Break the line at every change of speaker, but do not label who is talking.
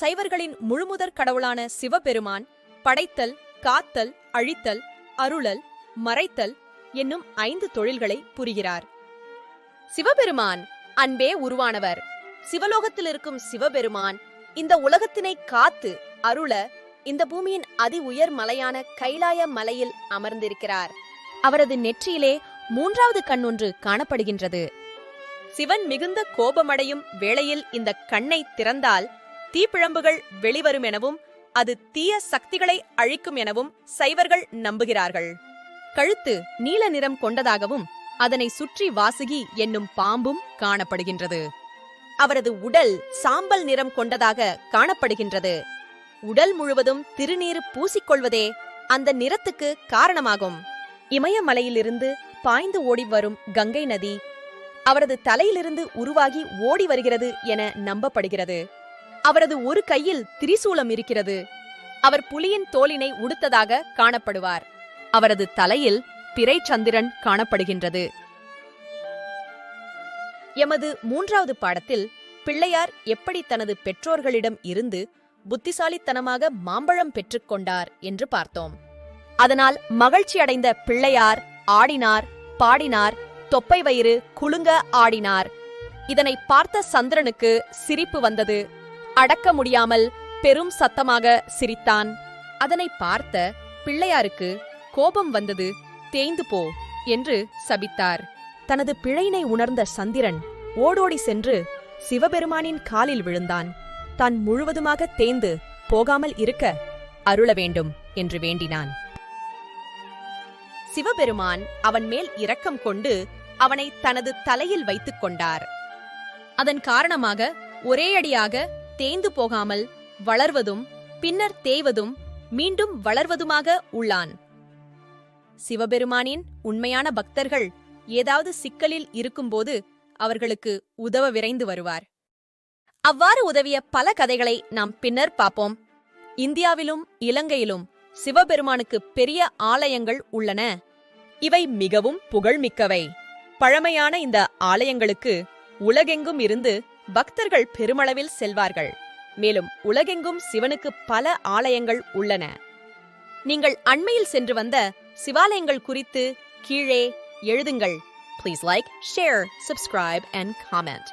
சைவர்களின் முழுமுதற் கடவுளான சிவபெருமான் படைத்தல் காத்தல் அழித்தல் அருளல் மறைத்தல் என்னும் ஐந்து தொழில்களை புரிகிறார். சிவபெருமான் அன்பே உருவானவர். சிவலோகத்தில் இருக்கும் சிவபெருமான் இந்த உலகத்தினை காத்து அருள இந்த பூமியின் அதி உயர் மலையான கைலாய மலையில் அமர்ந்திருக்கிறார். அவரது நெற்றியிலே மூன்றாவது கண் ஒன்று காணப்படுகின்றது. சிவன் மிகுந்த கோபமடையும் வேளையில் இந்த கண்ணை திறந்தால் தீப்பிழம்புகள் வெளிவரும் எனவும் அது தீய சக்திகளை அழிக்கும் எனவும் சைவர்கள் நம்புகிறார்கள். கழுத்து நீல நிறம் கொண்டதாகவும் அதனை சுற்றி வாசுகி என்னும் பாம்பும் காணப்படுகின்றது. அவரது உடல் சாம்பல் நிறம் கொண்டதாக காணப்படுகின்றது. உடல் முழுவதும் திருநீர் பூசிக்கொள்வதே அந்த நிறத்துக்கு காரணமாகும். இமயமலையிலிருந்து பாய்ந்து ஓடி வரும் கங்கை நதி அவரது தலையிலிருந்து உருவாகி ஓடி வருகிறது என நம்பப்படுகிறது. அவரது ஒரு கையில் திரிசூலம் இருக்கிறது. அவர் புலியின் தோலினை உடுத்ததாக காணப்படுவார். அவரது தலையில் பிறை சந்திரன் காணப்படுகின்றது. எமது மூன்றாவது பாடத்தில் பிள்ளையார் எப்படி தனது பெற்றோர்களிடம் இருந்து புத்திசாலித்தனமாக மாம்பழம் பெற்றுக்கொண்டார் என்று பார்த்தோம். அதனால் மகிழ்ச்சி அடைந்த பிள்ளையார் ஆடினார் பாடினார் தொப்பை வயிறு குலுங்க ஆடினார். இதனை பார்த்த சந்திரனுக்கு சிரிப்பு வந்தது. அடக்க முடியாமல் பெரும் சத்தமாக சிரித்தான். அதனை பார்த்த பிள்ளையாருக்கு கோபம் வந்தது தேய்ந்து போ என்று சபித்தார். தனது பிழையினை உணர்ந்த சந்திரன் ஓடோடி சென்று சிவபெருமானின் காலில் விழுந்தான். தான் முழுவதுமாக தேய்ந்து போகாமல் இருக்க அருள வேண்டும் என்று வேண்டினான். சிவபெருமான் அவன் மேல் இரக்கம் கொண்டு அவனை தனது தலையில் வைத்துக் கொண்டார். அதன் காரணமாக ஒரே அடியாக தேய்ந்து போகாமல் வளர்வதும் பின்னர் தேய்வதும் மீண்டும் வளர்வதுமாக உள்ளான். சிவபெருமானின் உண்மையான பக்தர்கள் ஏதாவது சிக்கலில் இருக்கும்போது அவர்களுக்கு உதவ விரைந்து வருவார். அவ்வாறு உதவிய பல கதைகளை நாம் பின்னர் பார்ப்போம். இந்தியாவிலும் இலங்கையிலும் சிவபெருமானுக்கு பெரிய ஆலயங்கள் உள்ளன. இவை மிகவும் புகழ்மிக்கவை. பழமையான இந்த ஆலயங்களுக்கு உலகெங்கும் இருந்து பக்தர்கள் பெருமளவில் செல்வார்கள். மேலும் உலகெங்கும் சிவனுக்கு பல ஆலயங்கள் உள்ளன. நீங்கள் அண்மையில் சென்று வந்த சிவாலயங்கள் குறித்து கீழே எழுதுங்கள். Please like share subscribe and comment